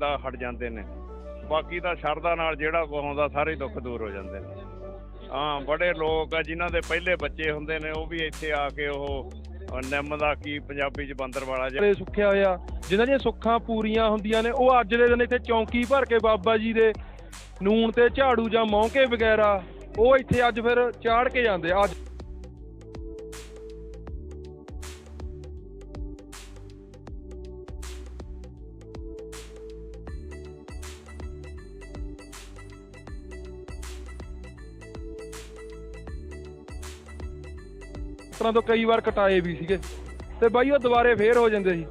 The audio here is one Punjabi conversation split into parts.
ਦਾ ਹਟ ਜਾਂਦੇ ਨੇ। ਬਾਕੀ ਤਾਂ ਸ਼ਰਧਾ ਨਾਲ ਜਿਹੜਾ ਕੋ ਸਾਰੇ ਦੁੱਖ ਦੂਰ ਹੋ ਜਾਂਦੇ ਨੇ। ਹਾਂ ਬੜੇ ਲੋਕ ਆ ਜਿਨ੍ਹਾਂ ਦੇ ਪਹਿਲੇ ਬੱਚੇ ਹੁੰਦੇ ਨੇ ਉਹ ਵੀ ਇੱਥੇ ਆ ਕੇ ਉਹ ਅ, ਨਿੰਮ ਦਾ ਕੀ ਪੰਜਾਬੀ ਚ ਬੰਦਰ ਵਾਲਾ ਜਿਹਾ। ਸੁੱਖਿਆ ਹੋਇਆ। ਜਿਨ੍ਹਾਂ ਦੀਆਂ ਸੁੱਖਾਂ ਪੂਰੀਆਂ ਹੁੰਦੀਆਂ ਨੇ ਉਹ ਅੱਜ ਦੇ ਦਿਨ ਇੱਥੇ ਚੌਂਕੀ ਭਰ ਕੇ ਬਾਬਾ ਜੀ ਦੇ ਨੂਨ ਤੇ ਝਾੜੂ ਜਾਂ ਮੌਂਕੇ ਵਗੈਰਾ ਉਹ ਇੱਥੇ ਅੱਜ ਫਿਰ ਚਾੜ ਕੇ ਜਾਂਦੇ ਆ। ਅੱਜ ਤਰ੍ਹਾਂ ਤੋਂ ਕਈ ਵਾਰ ਕਟਾਏ ਵੀ ਸੀਗੇ। ਤੇ ਬਾਈ ਉਹ ਦੁਬਾਰੇ ਫੇਰ ਹੋ ਜਾਂਦੇ ਸੀ।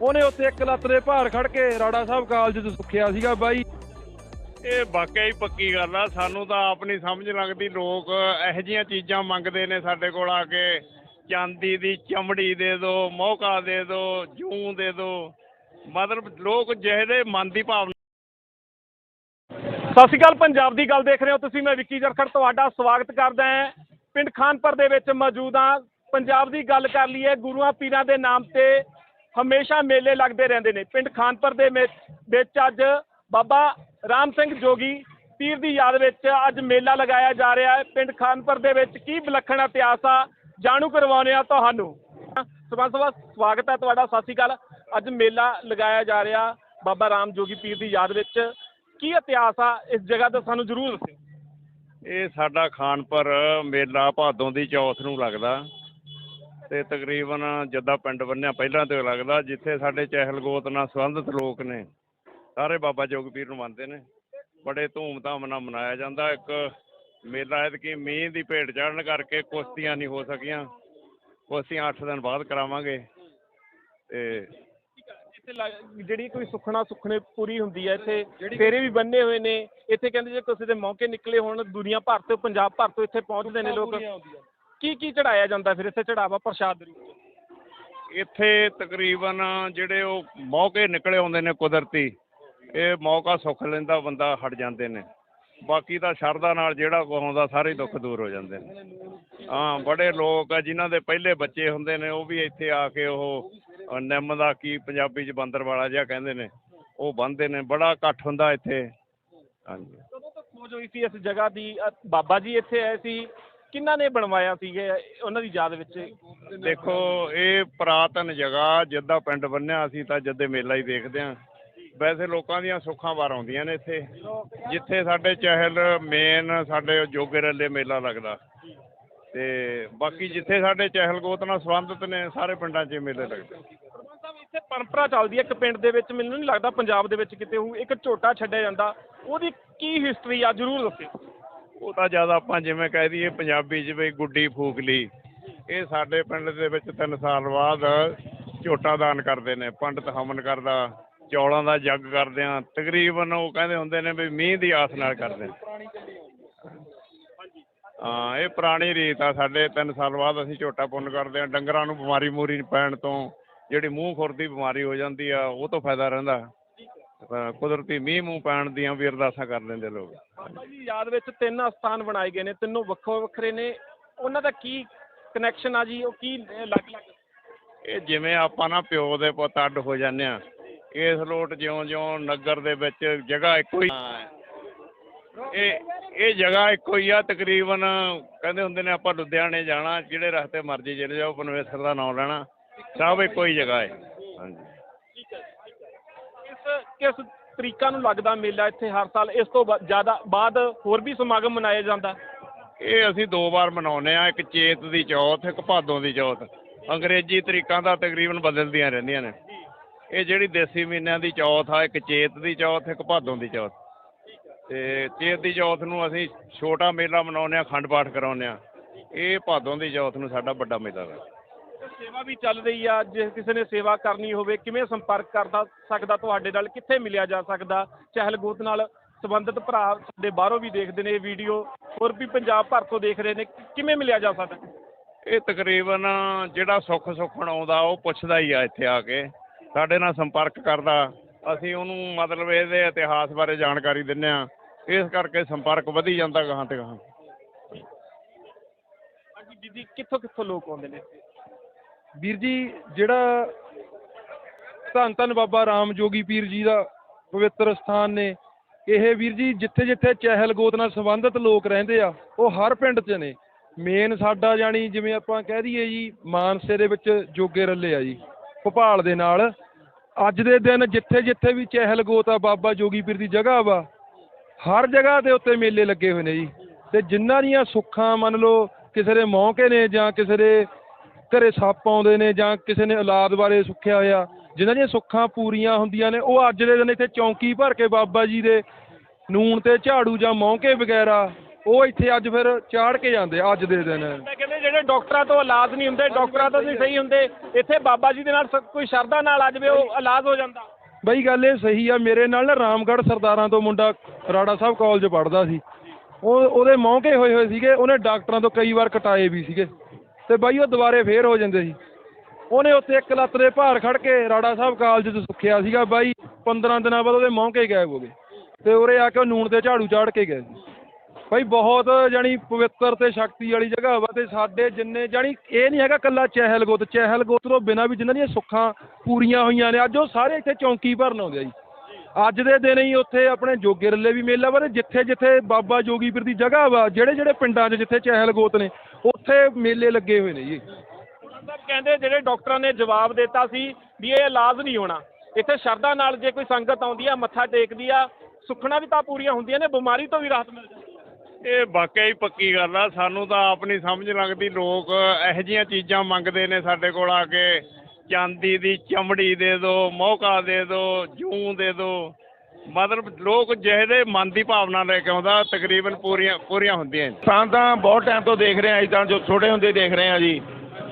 ਉਹਨੇ ਉੱਥੇ ਇੱਕ ਲੱਤ ਦੇ ਭਾਰ ਖੜ ਕੇ ਰਾੜਾ ਸਾਹਿਬ ਕਾਲਜ ਚ ਸੁੱਖਿਆ ਸੀਗਾ ਬਾਈ। ਇਹ ਵਾਕਿਆ ਹੀ ਪੱਕੀ ਗੱਲ ਆ। ਸਾਨੂੰ ਤਾਂ ਆਪ ਨਹੀਂ ਸਮਝ ਲੱਗਦੀ। ਲੋਕ ਇਹੋ ਜਿਹੀਆਂ ਚੀਜ਼ਾਂ ਮੰਗਦੇ ਨੇ ਸਾਡੇ ਕੋਲ ਆ ਕੇ। ਚਾਂਦੀ ਦੀ ਚਮੜੀ ਦੇ ਦਿਓ ਮੌਕਾ ਦੇ ਦਿਓ ਜੂੰ ਦੇ ਦਿਓ ਮਤਲਬ ਲੋਕ ਜਿਹਦੇ ਮਨ ਦੀ ਭਾਵਨਾ। ਸਤਿ ਸ਼੍ਰੀ ਅਕਾਲ। ਪੰਜਾਬ ਦੀ ਗੱਲ ਦੇਖ ਰਹੇ ਹੋ ਤੁਸੀਂ। ਮੈਂ ਵਿੱਕੀ ਜਰਖੜ। ਤੁਹਾਡਾ ਸਵਾਗਤ ਕਰਦਾ ਹਾਂ। ਪਿੰਡ ਖਾਨਪੁਰ ਦੇ ਵਿੱਚ ਮੌਜੂਦ ਹਾਂ। ਪੰਜਾਬ ਦੀ ਗੱਲ ਕਰ ਲਈਏ, ਗੁਰੂਆਂ ਪੀਰਾਂ ਦੇ ਨਾਮ ਤੇ ਹਮੇਸ਼ਾ ਮੇਲੇ ਲੱਗਦੇ ਰਹਿੰਦੇ ਨੇ। ਪਿੰਡ ਖਾਨਪੁਰ ਦੇ ਵਿੱਚ ਵਿੱਚ ਅੱਜ ਬਾਬਾ ਰਾਮ ਸਿੰਘ ਜੋਗੀ ਪੀਰ ਦੀ ਯਾਦ ਵਿੱਚ ਅੱਜ ਮੇਲਾ ਲਗਾਇਆ ਜਾ ਰਿਹਾ ਹੈ। ਪਿੰਡ ਖਾਨਪੁਰ ਦੇ ਵਿੱਚ ਕੀ ਵਿਲੱਖਣ ਇਤਿਹਾਸ ਆ, ਜਾਣੂ ਕਰਵਾਉਂਦੇ ਆ ਤੁਹਾਨੂੰ। ਸਰਪੰਚ ਸਾਹਿਬ ਸਵਾਗਤ ਹੈ ਤੁਹਾਡਾ, ਸਤਿ ਸ਼੍ਰੀ ਅਕਾਲ। ਅੱਜ ਮੇਲਾ ਲਗਾਇਆ ਜਾ ਰਿਹਾ ਬਾਬਾ ਰਾਮ ਜੋਗੀ ਪੀਰ ਦੀ ਯਾਦ ਵਿੱਚ। ਕੀ ਇਤਿਹਾਸ ਆ, ਇਸ ਜਗ੍ਹਾ ਦਾ ਸਾਨੂੰ ਜ਼ਰੂਰ ਦੱਸਿਓ। ਇਹ ਸਾਡਾ ਖਾਨਪੁਰ ਮੇਲਾ ਭਾਦੋਂ ਦੀ ਚੌਥ ਨੂੰ ਲੱਗਦਾ। ਤੇ ਤਕਰੀਬਨ ਜੱਦਾ ਪਿੰਡ ਬੰਨਿਆ ਪਹਿਲਾਂ ਤੋਂ ਲੱਗਦਾ, ਜਿੱਥੇ ਸਾਡੇ ਚਹਿਲ ਗੋਤ ਨਾਲ ਸੰਬੰਧਿਤ ਲੋਕ ਨੇ, ਸਾਰੇ ਬਾਬਾ ਜੋਗਪੀਰ ਨੂੰ ਮੰਨਦੇ ਨੇ। ਬੜੇ ਧੂਮਧਾਮ ਨਾਲ ਮਨਾਇਆ ਜਾਂਦਾ। ਇੱਕ ਮੇਲਾ ਕਿ ਮੀਂਹ ਦੀ ਭੇਟ ਚੜਨ ਕਰਕੇ ਕੁਸ਼ਤੀਆਂ ਨਹੀਂ ਹੋ ਸਕੀਆਂ। ਕੁਸ਼ਤੀਆਂ 8 ਦਿਨ ਬਾਅਦ ਕਰਾਵਾਂਗੇ। ਤੇ ਇੱਥੇ ਜਿਹੜੀ ਕੋਈ ਸੁਖਣਾ ਸੁਖਣੇ ਪੂਰੀ ਹੁੰਦੀ ਹੈ ਇੱਥੇ ਫੇਰੇ ਵੀ ਬੰਨੇ ਹੋਏ ਨੇ ਇੱਥੇ ਕਹਿੰਦੇ ਜੇ ਕਿਸੇ ਦੇ ਮੌਕੇ ਨਿਕਲੇ ਹੋਣ ਦੁਨੀਆ ਭਰ ਤੋਂ ਪੰਜਾਬ ਭਰ ਤੋਂ ਇੱਥੇ ਪਹੁੰਚਦੇ ਨੇ ਲੋਕ। ਕੀ ਕੀ ਚੜਾਇਆ ਜਾਂਦਾ ਫਿਰ ਇੱਥੇ ਚੜਾਵਾ ਪ੍ਰਸ਼ਾਦ ਦੇ ਰੂਪ ਇੱਥੇ ਤਕਰੀਬਨ ਜਿਹੜੇ ਉਹ ਮੌਕੇ ਨਿਕਲੇ ਆਉਂਦੇ ਨੇ ਕੁਦਰਤੀ ਇਹ ਮੌਕਾ ਸੁੱਖ ਲੈਂਦਾ ਬੰਦਾ ਹਟ ਜਾਂਦੇ ਨੇ। ਬਾਕੀ ਤਾਂ ਸ਼ਰਧਾ ਨਾਲ ਜਿਹੜਾ ਕੋ ਆਉਂਦਾ ਸਾਰੇ ਦੁੱਖ ਦੂਰ ਹੋ ਜਾਂਦੇ ਨੇ। ਹਾਂ ਬੜੇ ਲੋਕ ਆ ਜਿਨ੍ਹਾਂ ਦੇ ਪਹਿਲੇ ਬੱਚੇ ਹੁੰਦੇ ਨੇ ਉਹ ਵੀ ਇੱਥੇ ਆ ਕੇ ਉਹ ਨਿੰਮ ਦਾ ਕੀ ਪੰਜਾਬੀ ਚ ਬੰਦਰ ਵਾਲਾ ਜਿਹਾ ਕਹਿੰਦੇ ਨੇ ਉਹ ਬੰਨਦੇ ਨੇ ਬੜਾ ਇਕੱਠ ਹੁੰਦਾ ਇੱਥੇ। ਹਾਂਜੀ। ਕਦੋਂ ਤੋਂ ਖੋਜ ਹੋਈ ਸੀ ਇਸ ਜਗ੍ਹਾ ਦੀ? ਬਾਬਾ ਜੀ ਇੱਥੇ ਆਏ ਸੀ ਕਿਹਨਾਂ ਨੇ ਬਣਵਾਇਆ ਸੀਗੇ ਉਹਨਾਂ ਦੀ ਯਾਦ ਵਿੱਚ? ਦੇਖੋ ਇਹ ਪੁਰਾਤਨ ਜਗ੍ਹਾ ਜਿੱਦਾਂ ਪਿੰਡ ਬੰਨਿਆ ਅਸੀਂ ਤਾਂ ਜਦੇ ਮੇਲਾ ਹੀ ਦੇਖਦੇ ਆਂ ਵੈਸੇ ਲੋਕਾਂ ਦੀਆਂ ਸੁੱਖਾਂ ਵਾਰ ਆਉਂਦੀਆਂ ਨੇ ਇੱਥੇ। ਜਿੱਥੇ ਸਾਡੇ ਚਹਿਲ ਮੇਨ ਸਾਡੇ ਜੋਗੇ ਰੱਲੇ ਮੇਲਾ ਲੱਗਦਾ। ਤੇ ਬਾਕੀ ਜਿੱਥੇ ਸਾਡੇ ਚਹਿਲ ਗੋਤ ਨਾਲ ਸੰਬੰਧਿਤ ਨੇ ਸਾਰੇ ਪਿੰਡਾਂ 'ਚ ਇਹ ਮੇਲੇ ਲੱਗਦੇ। ਇੱਥੇ ਪਰੰਪਰਾ ਚੱਲਦੀ ਹੈ ਇੱਕ ਪਿੰਡ ਦੇ ਵਿੱਚ ਮੈਨੂੰ ਨਹੀਂ ਲੱਗਦਾ ਪੰਜਾਬ ਦੇ ਵਿੱਚ ਕਿਤੇ ਹੋਊ ਇੱਕ ਝੋਟਾ ਛੱਡਿਆ ਜਾਂਦਾ। ਉਹਦੀ ਕੀ ਹਿਸਟਰੀ ਆ ਜ਼ਰੂਰ ਦੱਸਿਓ। ਉਹ ਤਾਂ ਜ਼ਿਆਦਾ ਆਪਾਂ ਜਿਵੇਂ ਕਹਿ ਦਈਏ ਪੰਜਾਬੀ 'ਚ ਵੀ ਗੁੱਡੀ ਫੂਕ ਲਈ ਇਹ ਸਾਡੇ ਪਿੰਡ ਦੇ ਵਿੱਚ 3 ਸਾਲ ਬਾਅਦ ਝੋਟਾ ਦਾਨ ਕਰਦੇ ਨੇ ਪੰਡਤ ਹਵਨ ਕਰਦਾ। ਚੌਲਾਂ ਦਾ ਜੱਗ ਕਰਦੇ ਆ ਤਕਰੀਬਨ ਉਹ ਕਹਿੰਦੇ ਹੁੰਦੇ ਨੇ ਵੀ ਮੀਂਹ ਦੀ ਆਸ ਨਾਲ ਕਰਦੇ ਹਾਂ। ਇਹ ਪੁਰਾਣੀ ਰੀਤ ਆ ਸਾਡੇ। 3 ਸਾਲ ਬਾਅਦ ਅਸੀਂ ਝੋਟਾ ਪੁੰਨ ਕਰਦੇ ਆ ਡੰਗਰਾਂ ਨੂੰ ਬਿਮਾਰੀ ਮੂਰੀ ਪੈਣ ਤੋਂ ਜਿਹੜੀ ਮੂੰਹ ਖੁਰ ਦੀ ਬਿਮਾਰੀ ਹੋ ਜਾਂਦੀ ਆ ਉਹ ਤੋਂ ਫਾਇਦਾ ਰਹਿੰਦਾ। ਕੁਦਰਤੀ ਮੀਂਹ ਮੂੰਹ ਪੈਣ ਦੀਆਂ ਵੀ ਅਰਦਾਸਾਂ ਕਰ ਲੈਂਦੇ ਲੋਕ। ਬਾਬਾ ਜੀ ਯਾਦ ਵਿੱਚ ਤਿੰਨ ਅਸਥਾਨ ਬਣਾਏ ਗਏ ਨੇ। ਤਿੰਨੋਂ ਵੱਖੋ ਵੱਖਰੇ ਨੇ। ਉਹਨਾਂ ਦਾ ਕੀ ਕਨੈਕਸ਼ਨ ਆ ਜੀ? ਉਹ ਕੀ ਅਲੱਗ-ਅਲੱਗ? ਇਹ ਜਿਵੇਂ ਆਪਾਂ ਨਾ ਪਿਓ ਦੇ ਪੁੱਤ ਅੱਡ ਹੋ ਜਾਂਦੇ ਆ ਇਸ ਲੋਟ ਜਿਉਂ-ਜਿਉਂ ਨਗਰ ਦੇ ਵਿੱਚ ਜਗ੍ਹਾ ਇੱਕੋ ਹੀ ਇਹ ਇਹ ਜਗ੍ਹਾ ਇੱਕੋ ਹੀ ਆ ਤਕਰੀਬਨ ਕਹਿੰਦੇ ਹੁੰਦੇ ਨੇ ਆਪਾਂ ਲੁਧਿਆਣੇ ਜਾਣਾ ਜਿਹੜੇ ਰਸਤੇ ਮਰਜ਼ੀ ਚਲੇ ਜਾਓ ਪਨਵੇਸਰ ਦਾ ਨਾਮ ਲੈਣਾ ਸਭ ਇੱਕੋ ਹੀ ਜਗ੍ਹਾ ਹੈ। ਹਾਂਜੀ। ਕਿਸ ਕਿਸ ਤਰੀਕਾ ਨੂੰ ਲੱਗਦਾ ਮੇਲਾ ਇੱਥੇ ਹਰ ਸਾਲ? ਇਸ ਤੋਂ ਬਾ- ਜ਼ਿਆਦਾ ਬਾਅਦ ਹੋਰ ਵੀ ਸਮਾਗਮ ਮਨਾਇਆ ਜਾਂਦਾ? ਇਹ ਅਸੀਂ ਦੋ ਵਾਰ ਮਨਾਉਂਦੇ ਆ ਇੱਕ ਚੇਤ ਦੀ ਚੌਥ ਇੱਕ ਭਾਦੋਂ ਦੀ ਚੌਥ। ਅੰਗਰੇਜ਼ੀ ਤਰੀਕਾਂ ਦਾ ਤਕਰੀਬਨ ਬਦਲਦੀਆਂ ਰਹਿੰਦੀਆਂ ਨੇ। ਇਹ ਜਿਹੜੀ ਦੇਸੀ ਮਹੀਨਿਆਂ ਦੀ ਚੌਥ ਆ ਇੱਕ ਚੇਤ ਦੀ ਚੌਥ ਇੱਕ ਭਾਦੋਂ ਦੀ ਚੌਥ। ਤੇ ਚੇਤ ਦੀ ਚੌਥ ਨੂੰ ਅਸੀਂ ਛੋਟਾ ਮੇਲਾ ਮਨਾਉਂਦੇ ਆ ਖੰਡ ਪਾਠ ਕਰਾਉਂਦੇ ਆ ਇਹ ਭਾਦੋਂ ਦੀ ਚੌਥ ਨੂੰ ਸਾਡਾ ਵੱਡਾ ਮੇਲਾ ਹੈ ਸੇਵਾ ਵੀ ਚੱਲ ਰਹੀ ਆ ਜੇ ਕਿਸੇ ਨੇ ਸੇਵਾ ਕਰਨੀ ਹੋਵੇ ਕਿਵੇਂ ਸੰਪਰਕ ਕਰਦਾ ਸਕਦਾ ਤੁਹਾਡੇ ਨਾਲ ਕਿੱਥੇ ਮਿਲਿਆ ਜਾ ਸਕਦਾ? ਚਹਿਲ ਗੋਤ ਨਾਲ ਸੰਬੰਧਿਤ ਭਰਾ ਸਾਡੇ ਬਾਹਰੋਂ ਵੀ ਦੇਖਦੇ ਨੇ ਇਹ ਵੀਡੀਓ ਹੋਰ ਵੀ ਪੰਜਾਬ ਭਰ ਤੋਂ ਦੇਖ ਰਹੇ ਨੇ ਕਿਵੇਂ ਮਿਲਿਆ ਜਾ ਸਕਦਾ? ਇਹ ਤਕਰੀਬਨ ਜਿਹੜਾ ਸੁੱਖ ਸੁੱਖਣ ਆਉਂਦਾ ਉਹ ਪੁੱਛਦਾ ਹੀ ਆ ਇੱਥੇ ਆ ਕੇ। ਸਾਡੇ ਨਾਲ ਸੰਪਰਕ ਕਰਦਾ ਅਸੀਂ ਉਹਨੂੰ ਮਤਲਬ ਇਹਦੇ ਇਤਿਹਾਸ ਬਾਰੇ ਜਾਣਕਾਰੀ ਦਿੰਦੇ ਆ ਇਸ ਕਰਕੇ ਸੰਪਰਕ ਵਧੀ ਜਾਂਦਾ ਗਾਹਾਂ ਤੇ ਗਾਹਾਂ। ਹਾਂਜੀ ਦੀਦੀ ਕਿੱਥੋਂ ਕਿੱਥੋਂ ਲੋਕ ਆਉਂਦੇ ਨੇ? ਵੀਰ ਜੀ ਜਿਹੜਾ ਧੰਨ ਧੰਨ ਬਾਬਾ ਰਾਮ ਜੋਗੀ ਪੀਰ ਜੀ ਦਾ ਪਵਿੱਤਰ ਸਥਾਨ ਨੇ ਇਹ ਵੀਰ ਜੀ ਜਿੱਥੇ ਜਿੱਥੇ ਚਹਿਲ ਗੋਤ ਨਾਲ ਸੰਬੰਧਿਤ ਲੋਕ ਰਹਿੰਦੇ ਆ ਉਹ ਹਰ ਪਿੰਡ 'ਚ ਨੇ। ਮੇਨ ਸਾਡਾ ਜਾਣੀ ਜਿਵੇਂ ਆਪਾਂ ਕਹਿ ਦਈਏ ਜੀ ਮਾਨਸੇ ਦੇ ਵਿੱਚ ਜੋਗੇ ਰੱਲੇ ਆ ਜੀ। ਭੋਪਾਲ ਦੇ ਨਾਲ। ਅੱਜ ਦੇ ਦਿਨ ਜਿੱਥੇ ਜਿੱਥੇ ਵੀ ਚਹਿਲ ਗੋਤ ਆ, ਬਾਬਾ ਜੋਗੀ ਪੀਰ ਦੀ ਜਗ੍ਹਾ ਵਾ, ਹਰ ਜਗ੍ਹਾ ਦੇ ਉੱਤੇ ਮੇਲੇ ਲੱਗੇ ਹੋਏ ਨੇ ਜੀ। ਤੇ ਜਿਨ੍ਹਾਂ ਦੀਆਂ ਸੁੱਖਾਂ ਮੰਨ ਲਓ ਕਿਸੇ ਦੇ ਮੌਕੇ ਨੇ ਜਾਂ ਕਿਸੇ ਦੇ ਘਰੇ ਸੱਪ ਆਉਂਦੇ ਨੇ ਜਾਂ ਕਿਸੇ ਨੇ ਔਲਾਦ ਬਾਰੇ ਸੁੱਖਿਆ ਹੋਇਆ ਜਿਨ੍ਹਾਂ ਦੀਆਂ ਸੁੱਖਾਂ ਪੂਰੀਆਂ ਹੁੰਦੀਆਂ ਨੇ, ਉਹ ਅੱਜ ਦੇ ਦਿਨ ਇੱਥੇ ਚੌਂਕੀ ਭਰ ਕੇ ਬਾਬਾ ਜੀ ਦੇ ਨੂਨ ਤੇ ਝਾੜੂ ਜਾਂ ਮੌਕੇ ਵਗੈਰਾ, ਉਹ ਇੱਥੇ ਅੱਜ ਫਿਰ ਚਾੜ ਕੇ ਜਾਂਦੇ ਅੱਜ ਦੇ ਦਿਨ। ਜਿਹੜੇ ਡਾਕਟਰਾਂ ਤੋਂ ਇਲਾਜ ਨਹੀਂ ਹੁੰਦੇ ਡਾਕਟਰਾਂ ਤੋਂ ਨਹੀਂ ਸਹੀ ਹੁੰਦੇ ਇੱਥੇ ਬਾਬਾ ਜੀ ਦੇ ਨਾਲ ਸ- ਕੋਈ ਸ਼ਰਧਾ ਨਾਲ ਆ ਜਾਵੇ ਉਹ ਇਲਾਜ ਹੋ ਜਾਂਦਾ। ਬਈ ਗੱਲ ਇਹ ਸਹੀ ਆ ਮੇਰੇ ਨਾਲ ਨਾ ਰਾਮਗੜ੍ਹ ਸਰਦਾਰਾਂ ਤੋਂ ਮੁੰਡਾ ਰਾੜਾ ਸਾਹਿਬ ਕਾਲਜ ਪੜ੍ਹਦਾ ਸੀ। ਉਹ ਉਹਦੇ ਮੌਕੇ ਹੋਏ ਹੋਏ ਸੀਗੇ ਉਹਨੇ ਡਾਕਟਰਾਂ ਤੋਂ ਕਈ ਵਾਰ ਕਟਾਏ ਵੀ ਸੀਗੇ। ਤੇ ਬਾਈ ਉਹ ਦੁਬਾਰੇ ਫੇਰ ਹੋ ਜਾਂਦੇ ਸੀ। ਉਹਨੇ ਉੱਥੇ ਇੱਕ ਲੱਤ ਦੇ ਭਾਰ ਖੜ ਕੇ ਰਾੜਾ ਸਾਹਿਬ ਕਾਲਜ 'ਚ ਸੁੱਖਿਆ ਸੀਗਾ। ਬਾਈ 15 ਦਿਨਾਂ ਬਾਅਦ ਉਹਦੇ ਮੌਕੇ ਗਾਇਬ ਹੋ ਗਏ। ਤੇ ਉਰੇ ਆ ਕੇ ਉਹ ਨੂਣ ਤੇ ਝਾੜੂ ਚਾੜ ਕੇ ਗਏ ਸੀ। ਬਾਈ ਬਹੁਤ ਜਾਣੀ ਪਵਿੱਤਰ ਤੇ ਸ਼ਕਤੀ ਵਾਲੀ ਜਗ੍ਹਾ ਵਾ ਤੇ ਸਾਡੇ ਜਿੰਨੇ ਜਾਣੀ ਇਹ ਨਹੀਂ ਹੈਗਾ ਕੱਲਾ ਚਹਿਲ ਗੋਤ ਚਹਿਲ ਗੋਤ ਤੋਂ ਬਿਨਾਂ ਵੀ ਜਿਨ੍ਹਾਂ ਦੀਆਂ ਸੁੱਖਾਂ ਪੂਰੀਆਂ ਹੋਈਆਂ ਨੇ, ਅੱਜ ਉਹ ਸਾਰੇ ਇੱਥੇ ਚੌਂਕੀ ਭਰਨ ਆਉਂਦੇ ਆ ਜੀ। ਅੱਜ ਦੇ ਦਿਨ ਹੀ ਉੱਥੇ ਆਪਣੇ ਜੋਗੇ ਰੱਲੇ ਵੀ ਮੇਲਾ ਵਾ ਜਿੱਥੇ ਜਿੱਥੇ ਬਾਬਾ ਜੋਗੀਪੀਰ ਦੀ ਜਗ੍ਹਾ ਵਾ, ਜਿਹੜੇ ਜਿਹੜੇ ਪਿੰਡਾਂ 'ਚ ਜਿੱਥੇ ਚਹਿਲ ਗੋਤ ਨੇ, ਉੱਥੇ ਮੇਲੇ ਲੱਗੇ ਹੋਏ ਨੇ ਜੀ। ਕਹਿੰਦੇ ਜਿਹੜੇ ਡਾਕਟਰਾਂ ਨੇ ਜਵਾਬ ਦਿੱਤਾ ਸੀ ਵੀ ਇਹ ਇਲਾਜ ਨਹੀਂ ਹੋਣਾ। ਇੱਥੇ ਸ਼ਰਧਾ ਨਾਲ ਜੇ ਕੋਈ ਸੰਗਤ ਆਉਂਦੀ ਆ, ਮੱਥਾ ਟੇਕਦੀ ਆ, ਸੁੱਖਣਾ ਵੀ ਤਾਂ ਪੂਰੀਆਂ ਹੁੰਦੀਆਂ ਨੇ, ਬਿਮਾਰੀ ਤੋਂ ਵੀ ਰਾਹਤ ਮਿਲਦੀ ਇਹ ਵਾਕਿਆ ਹੀ ਪੱਕੀ ਗੱਲ ਆ, ਸਾਨੂੰ ਤਾਂ ਆਪ ਨਹੀਂ ਸਮਝ ਲੱਗਦੀ ਲੋਕ ਇਹੋ ਜਿਹੀਆਂ ਚੀਜ਼ਾਂ ਮੰਗਦੇ ਨੇ ਸਾਡੇ ਕੋਲ ਆ ਕੇ। ਚਾਂਦੀ ਦੀ ਚਮੜੀ ਦੇ ਦਿਓ ਮੌਕਾ ਦੇ ਦਿਓ ਜੂੰ ਦੇ ਦਿਓ ਮਤਲਬ ਲੋਕ ਜਿਹਦੇ ਮਨ ਦੀ ਭਾਵਨਾ ਲੈ ਕੇ ਆਉਂਦਾ, ਤਕਰੀਬਨ ਪੂਰੀਆਂ ਪੂਰੀਆਂ ਹੁੰਦੀਆਂ ਨੇ। ਤਾਂ ਤਾਂ ਬਹੁਤ ਟਾਈਮ ਤੋਂ ਦੇਖ ਰਹੇ ਹਾਂ ਜੀ ਤਾਂ ਜੋ ਛੋਟੇ ਹੁੰਦੇ ਦੇਖ ਰਹੇ ਹਾਂ ਜੀ।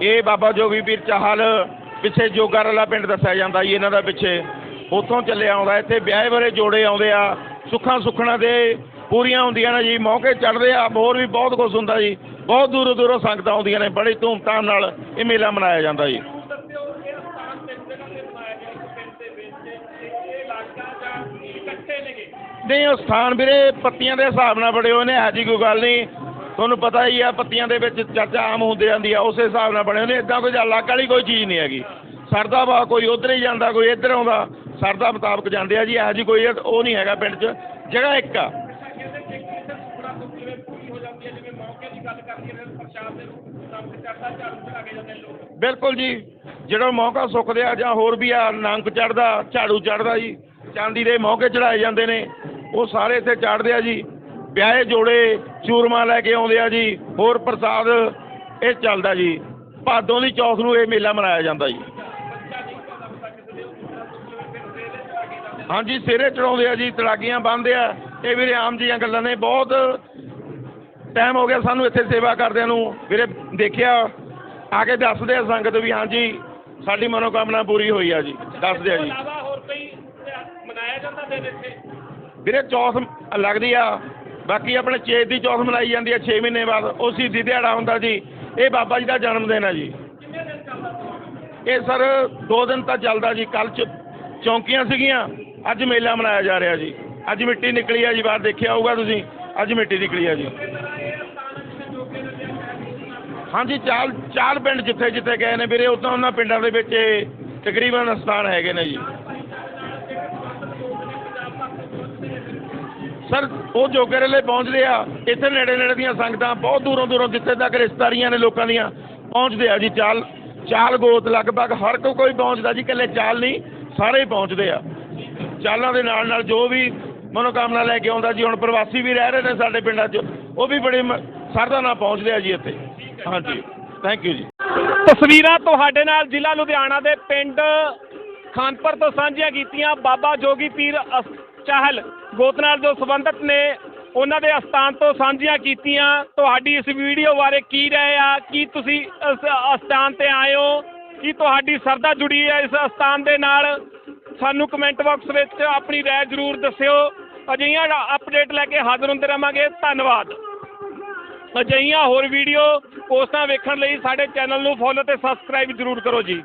ਇਹ ਬਾਬਾ ਜੋਗੀ ਪੀਰ ਚਾਹਲ ਪਿੱਛੇ ਜੋਗਾ ਵਾਲਾ ਪਿੰਡ ਦੱਸਿਆ ਜਾਂਦਾ ਜੀ ਇਹਨਾਂ ਦਾ ਪਿੱਛੇ। ਉੱਥੋਂ ਚੱਲਿਆ ਆਉਂਦਾ, ਇੱਥੇ ਵਿਆਹੇ ਬਾਰੇ ਜੋੜੇ ਆਉਂਦੇ ਆ। ਸੁੱਖਾਂ ਸੁੱਖਣਾ ਦੇ ਪੂਰੀਆਂ ਹੁੰਦੀਆਂ ਨੇ ਜੀ, ਮੌਕੇ ਚੜ੍ਹਦੇ ਆ, ਹੋਰ ਵੀ ਬਹੁਤ ਕੁਝ ਹੁੰਦਾ ਜੀ। ਬਹੁਤ ਦੂਰੋਂ ਦੂਰੋਂ ਸੰਗਤਾਂ ਆਉਂਦੀਆਂ ਨੇ, ਬੜੀ ਧੂਮਧਾਮ ਨਾਲ ਇਹ ਮੇਲਾ ਮਨਾਇਆ ਜਾਂਦਾ ਜੀ। ਨਹੀਂ, ਉਹ ਸਥਾਨ ਵੀਰੇ, ਪੱਤੀਆਂ ਦੇ ਹਿਸਾਬ ਨਾਲ ਬਣੇ ਹੋਏ ਨੇ, ਇਹੋ ਜਿਹੀ ਕੋਈ ਗੱਲ ਨਹੀਂ। ਤੁਹਾਨੂੰ ਪਤਾ ਹੀ ਆ, ਪੱਤੀਆਂ ਦੇ ਵਿੱਚ ਚਰਚਾ ਆਮ ਹੁੰਦੀ ਜਾਂਦੀ ਆ, ਉਸੇ ਹਿਸਾਬ ਨਾਲ ਬਣੇ ਹੋਏ ਨੇ ਇਦਾਂ ਕੋਈ ਅਲੱਗ ਵਾਲੀ ਕੋਈ ਚੀਜ਼ ਨਹੀਂ ਹੈਗੀ। ਸਰਦਾ ਵਾ, ਕੋਈ ਉਧਰ ਹੀ ਜਾਂਦਾ, ਕੋਈ ਇੱਧਰ ਆਉਂਦਾ। ਸਰਦਾ ਮੁਤਾਬਕ ਜਾਂਦੇ ਆ ਜੀ, ਇਹੋ ਜਿਹੀ ਕੋਈ ਉਹ ਨਹੀਂ ਹੈਗਾ ਪਿੰਡ 'ਚ। ਜਗ੍ਹਾ ਇੱਕ ਆ ਬਿਲਕੁਲ ਜੀ। ਜਿਹੜਾ ਮੌਕਾ ਸੁੱਕਦੇ ਜਾਂ ਹੋਰ ਵੀ ਆ ਨੰਕ ਚੜਦਾ ਝਾੜੂ ਚੜਦਾ ਜੀ, ਚਾਂਦੀ ਦੇ ਮੌਕੇ ਚੜਾਏ ਜਾਂਦੇ ਨੇ, ਉਹ ਸਾਰੇ ਇੱਥੇ ਚੜਦੇ ਆ ਜੀ। ਵਿਆਹੇ ਜੋੜੇ, ਚੂਰਮਾ ਲੈ ਕੇ ਆਉਂਦੇ ਆ ਜੀ, ਹੋਰ ਪ੍ਰਸਾਦ, ਇਹ ਚੱਲਦਾ ਜੀ। ਭਾਦੋਂ ਦੀ ਚੌਥ ਨੂੰ ਇਹ ਮੇਲਾ ਮਨਾਇਆ ਜਾਂਦਾ ਜੀ। ਹਾਂਜੀ ਸਿਰੇ ਚੜਾਉਂਦੇ ਆ ਜੀ ਤੜਾਕੀਆਂ ਬੰਨ੍ਹਦੇ ਆ। ਇਹ ਵੀਰੇ ਆਮ ਜੀਆਂ ਗੱਲਾਂ ਨੇ, ਬਹੁਤ ਟਾਈਮ ਹੋ ਗਿਆ ਸਾਨੂੰ ਇੱਥੇ ਸੇਵਾ ਕਰਦਿਆਂ ਨੂੰ। ਵੀਰੇ ਦੇਖਿਆ? ਆ ਕੇ ਦੱਸਦੇ ਆ ਸੰਗਤ ਵੀ ਹਾਂਜੀ ਸਾਡੀ ਮਨੋਕਾਮਨਾ ਪੂਰੀ ਹੋਈ ਆ ਜੀ। ਦੱਸਦੇ ਆ ਜੀ। ਇਲਾਵਾ ਹੋਰ ਕੋਈ ਮਨਾਇਆ ਜਾਂਦਾ ਦਿਨ ਇੱਥੇ? ਵੀਰੇ ਚੌਥ ਲੱਗਦੀ ਆ। ਬਾਕੀ ਆਪਣੇ ਚੇਤ ਦੀ ਚੌਥ ਮਨਾਈ ਜਾਂਦੀ ਆ 6 ਮਹੀਨੇ ਬਾਅਦ। ਉਹ ਸ਼ਹੀਦੀ ਦਿਹਾੜਾ ਹੁੰਦਾ ਜੀ। ਇਹ ਬਾਬਾ ਜੀ ਦਾ ਜਨਮ ਦਿਨ ਆ ਜੀ। ਇਹ ਸਰ ਦੋ ਦਿਨ ਤਾਂ ਚੱਲਦਾ ਜੀ। ਕੱਲ ਚ ਚੌਂਕੀਆਂ ਸੀਗੀਆਂ। ਅੱਜ ਮੇਲਾ ਮਨਾਇਆ ਜਾ ਰਿਹਾ ਜੀ। ਅੱਜ ਮਿੱਟੀ ਨਿਕਲੀ ਆ ਜੀ। ਬਾਹਰ ਦੇਖਿਆ ਹੋਊਗਾ ਤੁਸੀਂ। ਅੱਜ ਮਿੱਟੀ ਨਿਕਲੀ ਆ ਜੀ। ਹਾਂਜੀ ਚਾਲ ਚਾਰ ਪਿੰਡ ਜਿੱਥੇ ਜਿੱਥੇ ਗਏ ਨੇ ਵੀਰੇ, ਉਦੋਂ ਉਹਨਾਂ ਪਿੰਡਾਂ ਦੇ ਵਿੱਚ ਇਹ ਤਕਰੀਬਨ ਸਥਾਨ ਹੈਗੇ ਨੇ ਜੀ। ਸਰ, ਉਹ ਜੋਗੇ ਜੋਗੇਰਲੇ ਪਹੁੰਚਦੇ ਆ, ਇੱਥੇ ਨੇੜੇ ਨੇੜੇ ਦੀਆਂ ਸੰਗਤਾਂ, ਬਹੁਤ ਦੂਰੋਂ ਦੂਰੋਂ ਜਿੱਥੇ ਤੱਕ ਰਿਸ਼ਤੇਦਾਰੀਆਂ ਨੇ ਲੋਕਾਂ ਦੀਆਂ ਪਹੁੰਚਦੇ ਆ ਜੀ, ਚਾਲ ਚਾਲ ਗੋਤ ਲਗਭਗ ਹਰ ਕੋ ਕੋਈ ਪਹੁੰਚਦਾ ਜੀ, ਇਕੱਲੇ ਚਾਲ ਨਹੀਂ, ਸਾਰੇ ਹੀ ਪਹੁੰਚਦੇ ਆ। ਚਾਲਾਂ ਦੇ ਨਾਲ ਨਾਲ ਜੋ ਵੀ ਮਨੋਕਾਮਨਾ ਲੈ ਕੇ ਆਉਂਦਾ ਜੀ, ਹੁਣ ਪ੍ਰਵਾਸੀ ਵੀ ਰਹਿ ਰਹੇ ਨੇ ਸਾਡੇ ਪਿੰਡਾਂ 'ਚ, ਉਹ ਵੀ ਬੜੀ ਮ- ਸਰਦਾ ਨਾਲ ਪਹੁੰਚਦੇ ਆ ਜੀ ਇੱਥੇ। ਹਾਂਜੀ। ਥੈਂਕ ਯੂ ਜੀ। ਤਸਵੀਰਾਂ ਤੁਹਾਡੇ ਨਾਲ ਜ਼ਿਲ੍ਹਾ ਲੁਧਿਆਣਾ ਦੇ ਪਿੰਡ ਖਾਨਪੁਰ ਤੋਂ ਸਾਂਝੀਆਂ ਕੀਤੀਆਂ। ਬਾਬਾ ਜੋਗੀ ਪੀਰ ਅਸ- ਚਾਹਲ ਗੋਤ ਨਾਲ ਜੋ ਸੰਬੰਧਿਤ ਨੇ, ਉਹਨਾਂ ਦੇ ਅਸਥਾਨ ਤੋਂ ਸਾਂਝੀਆਂ ਕੀਤੀਆਂ। ਤੁਹਾਡੀ ਇਸ ਵੀਡੀਓ ਬਾਰੇ ਕੀ ਰਾਏ ਆ? ਕੀ ਤੁਸੀਂ ਇਸ ਅਸਥਾਨ ਤੇ ਆਏ ਹੋ? ਕੀ ਤੁਹਾਡੀ ਸਰਦਾ ਜੁੜੀ ਹੈ ਇਸ ਅਸਥਾਨ ਦੇ ਨਾਲ? ਸਾਨੂੰ ਕਮੈਂਟ ਬਾਕਸ ਵਿੱਚ ਆਪਣੀ ਰਾਏ ਜ਼ਰੂਰ ਦੱਸਿਓ। ਅਜਿਹੀਆਂ ਅਪਡੇਟ ਲੈ ਕੇ ਹਾਜ਼ਰ ਹੁੰਦੇ ਰਹਾਂਗੇ ਧੰਨਵਾਦ। ਅਜਿਹੀਆਂ ਹੋਰ ਵੀਡੀਓ ਪੋਸਟਾਂ ਵੇਖਣ ਲਈ ਸਾਡੇ ਚੈਨਲ ਨੂੰ ਫੋਲੋ ਅਤੇ ਸਬਸਕ੍ਰਾਈਬ ਜ਼ਰੂਰ ਕਰੋ ਜੀ।